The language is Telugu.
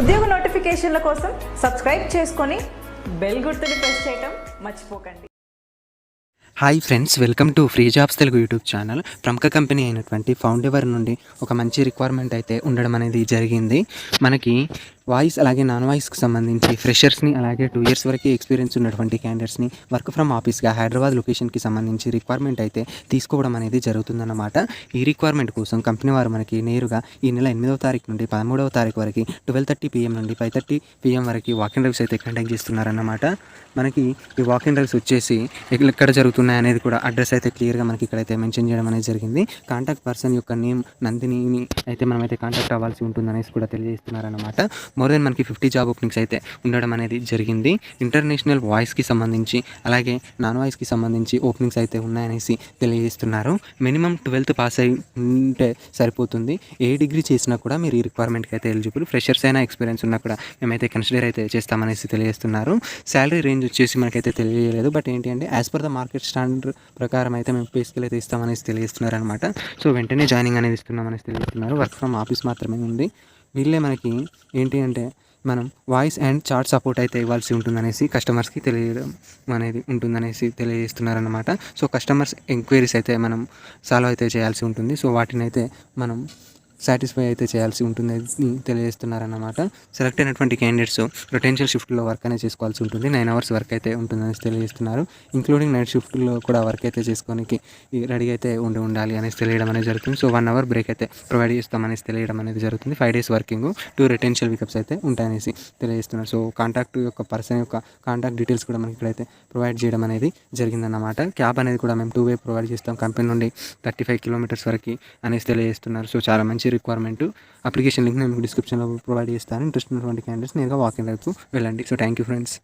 ఉద్యోగ నోటిఫికేషన్ల కోసం సబ్స్క్రైబ్ చేసుకొని బెల్ గుర్తుని ప్రెస్ చేయటం మర్చిపోకండి. Hi friends welcome to free jobs Telugu YouTube channel. ప్రముఖ కంపెనీ అయినటువంటి ఫౌండేవర్ నుండి ఒక మంచి రిక్వైర్మెంట్ అయితే ఉండడం అనేది జరిగింది. మనకి వాయిస్ అలాగే నాన్ వాయిస్కి సంబంధించి ఫ్రెషర్స్ని అలాగే టూ ఇయర్స్ వరకు ఎక్స్పీరియన్స్ ఉన్నటువంటి క్యాండిడేట్స్ని వర్క్ ఫ్రమ్ ఆఫీస్గా హైదరాబాద్ లొకేషన్కి సంబంధించి రిక్వైర్మెంట్ అయితే తీసుకోవడం అనేది జరుగుతుందన్నమాట. ఈ రిక్వైర్మెంట్ కోసం కంపెనీ వారు మనకి నేరుగా ఈ నెల ఎనిమిదవ తారీఖు నుండి పదమూడవ తారీఖు వరకు ట్వెల్వ్ థర్టీ పిఎం నుండి ఫైవ్ థర్టీ పిఎం వరకు వాకింగ్ డ్రైవ్స్ అయితే కండక్ట్ చేస్తున్నారన్నమాట. మనకి ఈ వాకింగ్ డ్రైవ్స్ వచ్చేసి ఎక్కడ జరుగుతున్నాయి అనేది కూడా అడ్రస్ అయితే క్లియర్గా మనకి ఇక్కడైతే మెన్షన్ చేయడం అనేది జరిగింది. కాంటాక్ట్ పర్సన్ యొక్క నేమ్ నందినిని అయితే మనమైతే కాంటాక్ట్ అవ్వాల్సి ఉంటుందనేసి కూడా తెలియజేస్తున్నారన్నమాట. మోర్ దెన్ మనకి ఫిఫ్టీ జాబ్ ఓపెనింగ్స్ అయితే ఉండడం అనేది జరిగింది. ఇంటర్నేషనల్ వాయిస్కి సంబంధించి అలాగే నాన్ వాయిస్కి సంబంధించి ఓపెనింగ్స్ అయితే ఉన్నాయనేసి తెలియజేస్తున్నారు. మినిమం ట్వెల్త్ పాస్ అయి ఉంటే సరిపోతుంది. ఏ డిగ్రీ చేసినా కూడా మీరు ఈ రిక్వైర్మెంట్కి అయితే ఎలిజిబుల్ ఫ్రెషర్స్ అయినా ఎక్స్పీరియన్స్ ఉన్నా కూడా మేమైతే కన్సిడర్ అయితే చేస్తామనేసి తెలియజేస్తున్నారు. శాలరీ రేంజ్ వచ్చేసి మనకైతే తెలియలేదు బట్ ఏంటి అంటే as per the market standard ప్రకారం అయితే మేము పే స్కేల్ అయితే ఇస్తామనేసి తెలియజేస్తున్నారు అనమాట సో వెంటనే జాయినింగ్ అనేది ఇస్తున్నామనేసి తెలియజేస్తున్నారు. వర్క్ ఫ్రమ్ ఆఫీస్ మాత్రమే ఉంది. వీళ్ళే మనకి ఏంటి అంటే మనం వాయిస్ అండ్ చార్ట్ సపోర్ట్ అయితే ఇవ్వాల్సి ఉంటుందనేసి కస్టమర్స్కి తెలియడం అనేది ఉంటుందనేసి తెలియజేస్తున్నారన్నమాట. సో కస్టమర్స్ ఎంక్వైరీస్ అయితే మనం సాల్వ్ అయితే చేయాల్సి ఉంటుంది. సో వాటిని అయితే మనం సాటిస్ఫై అయితే చేయాల్సి ఉంటుంది తెలియజేస్తున్నారన్నమాట. సెలెక్ట్ అయినటువంటి క్యాండిడేట్స్ రొటెన్షియల్ షిఫ్ట్లో వర్క్ అనేది చేసుకోవాల్సి ఉంటుంది. నైన్ అవర్స్ వర్క్ అయితే ఉంటుందని తెలియజేస్తున్నారు. ఇంక్లూడింగ్ నైట్ షిఫ్ట్లో కూడా వర్క్ అయితే చేసుకోనికి రెడీ అయితే ఉండి ఉండాలి అనేసి తెలియడం అనేది జరుగుతుంది. సో వన్ అవర్ బ్రేక్ అయితే ప్రొవైడ్ చేస్తామనేసి తెలియడం అనేది జరుగుతుంది. Five days working two residential pickups అయితే ఉంటాయనేసి తెలియజేస్తున్నారు. సో కాంటాక్ట్ యొక్క పర్సన్ యొక్క కాంటాక్ట్ డీటెయిల్స్ కూడా మనకి ఇక్కడైతే ప్రొవైడ్ చేయడం అనేది జరిగిందన్నమాట. క్యాబ్ అనేది కూడా మేము టూ వే ప్రొవైడ్ చేస్తాం. కంపెనీ నుండి థర్టీ ఫైవ్ కిలోమీటర్స్ వరకు అనేసి తెలియజేస్తున్నారు. సో చాలా మంచి రిక్వైర్మెంట్ అప్లికేషన్ లింక్ నేను మీకు డిస్క్రిప్షన్లో ప్రొవైడ్ చేస్తాను. ఇంట్రెస్ట్ ఉన్నటువంటి క్యాండిడేట్స్ నేరుగా వాకింగ్ వైపు వెళ్ళండి. So thank you friends